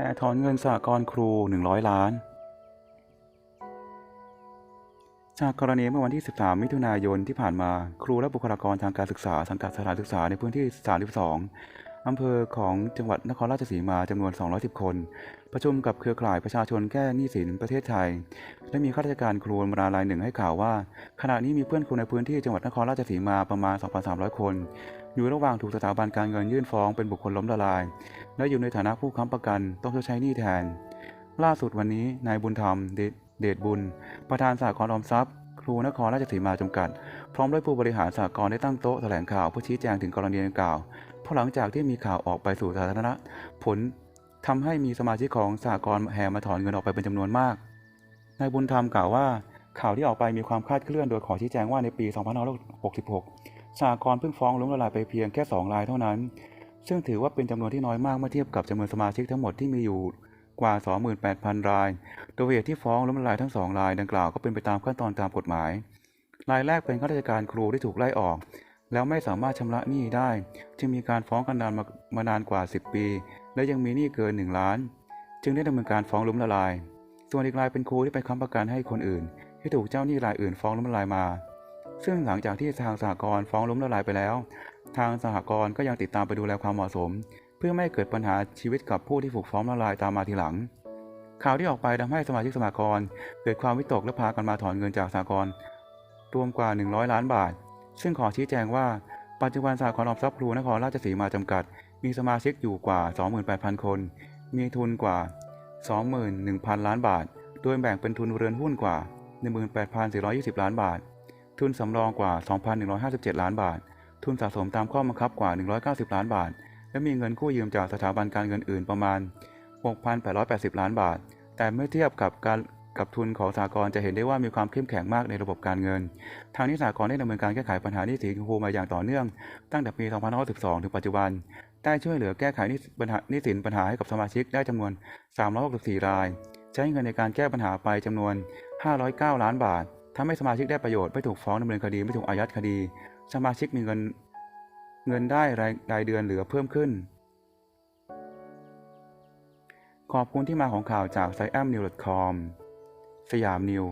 ห่ถอนเงินสหกรณ์ครู 100 ล้าน จากกรณีเมื่อวันที่ 13 มิถุนายนที่ผ่านมา ครูและบุคลากรทางการศึกษาสังกัดสถานศึกษาในพื้นที่ 32 อำเภอของจังหวัดนครราชสีมาจำนวน 210 คน ประชุมกับเครือข่ายประชาชนแก้หนี้สินประเทศไทย และมีข้าราชการครูมารายหนึ่งให้ข่าวว่า ขณะนี้มีเพื่อนครูในพื้นที่จังหวัดนครราชสีมาประมาณ 2,300 คน อยู่ระหว่างถูกสถาบันการเงินยื่นฟ้องเป็นบุคคลล้มละลาย และอยู่ในฐานะผู้ค้ำประกันต้องชดใช้หนี้แทน ล่าสุดวันนี้นายบุญธรรมเดชบุญ ประธานสหกรณ์ออมทรัพย์ ครูนครราชสีมาจำกัด พร้อมด้วยผู้บริหารสหกรณ์ได้ตั้งโต๊ะแถลงข่าวเพื่อชี้แจงถึงกรณีดังกล่าวเพราะหลังจากที่มีข่าวออกไปสู่สาธารณะ ผลทำให้มีสมาชิกของสหกรณ์แห่มาถอนเงินออกไปเป็นจำนวนมากนายบุญธรรมกล่าวว่า ข่าวที่ออกไปมีความคาดเคลื่อนโดยขอชี้แจงว่าในปี 2566 สหกรณ์เพิ่งฟ้องล้มละลายไปเพียงแค่ 2 รายเท่านั้น ซึ่งถือว่าเป็นจำนวนที่น้อยมากเมื่อเทียบกับจำนวนสมาชิกทั้งหมดที่มีอยู่ กว่า 28,000 รายโดยเหตุที่ฟ้องล้มละลายทั้งสองรายดังกล่าวก็เป็นไปตามขั้นตอนตามกฎหมาย รายแรกเป็นข้าราชการครูที่ถูกไล่ออก แล้วไม่สามารถชำระหนี้ได้ จึงมีการฟ้องกันนานมามานานกว่า 10 ปี และยังมีหนี้เกิน 1 ล้าน จึงได้ดำเนินการฟ้องล้มละลาย ส่วนอีกรายเป็นครูที่ไปค้ำประกันให้คนอื่น ที่ถูกเจ้าหนี้รายอื่นฟ้องล้มละลายมา ซึ่งหลังจากที่ทางสหกรณ์ฟ้องล้มละลายไปแล้ว ทางสหกรณ์ก็ยังติดตามไปดูแลความเหมาะสม เพื่อไม่ให้เกิดปัญหาชีวิตกับผู้ที่ถูกฟ้องละลายตามมาทีหลัง ข่าวที่ออกไปทำให้สมาชิกสหกรณ์เกิดความวิตกและพากันมาถอนเงินจากสหกรณ์รวมกว่า 100 ล้านบาท ซึ่งขอชี้แจงว่า ปัจจุบันสหกรณ์ออมทรัพย์ครูนครราชสีมาจำกัด มีสมาชิกอยู่กว่า 28,000 คน มีทุนกว่า 21,000 ล้านบาท โดยแบ่งเป็นทุนเรือนหุ้นกว่า 18,420 ล้านบาท ทุนสำรองกว่า 2,157 ล้านบาท ทุนสะสมตามข้อบังคับกว่า 190 ล้านบาท และมีเงินกู้ยืมจากสถาบันการเงินอื่นประมาณ 6,880 ล้านบาท แต่เมื่อเทียบกับการกับทุนของสากลจะเห็นได้ว่ามีความเข้มแข็งมากในระบบการเงิน ทางนี้สากลได้ดำเนินการแก้ไขปัญหาหนี้สินครูมาอย่างต่อเนื่อง ตั้งแต่ปี 2512 ถึงปัจจุบัน ได้ช่วยเหลือแก้ไขปัญหาหนี้สินปัญหาให้กับสมาชิกได้จำนวน 364 ราย ใช้เงินในการแก้ปัญหาไปจำนวน 509 ล้านบาททำให้สมาชิกได้ประโยชน์ไม่ถูกฟ้องดำเนินคดีไม่ถูกอายัดคดี สมาชิกมีเงิน เงินได้รายรายเดือนเหลือเพิ่มขึ้น ขอบคุณที่มาของข่าวจาก s i a m n e w c o m สยามนิว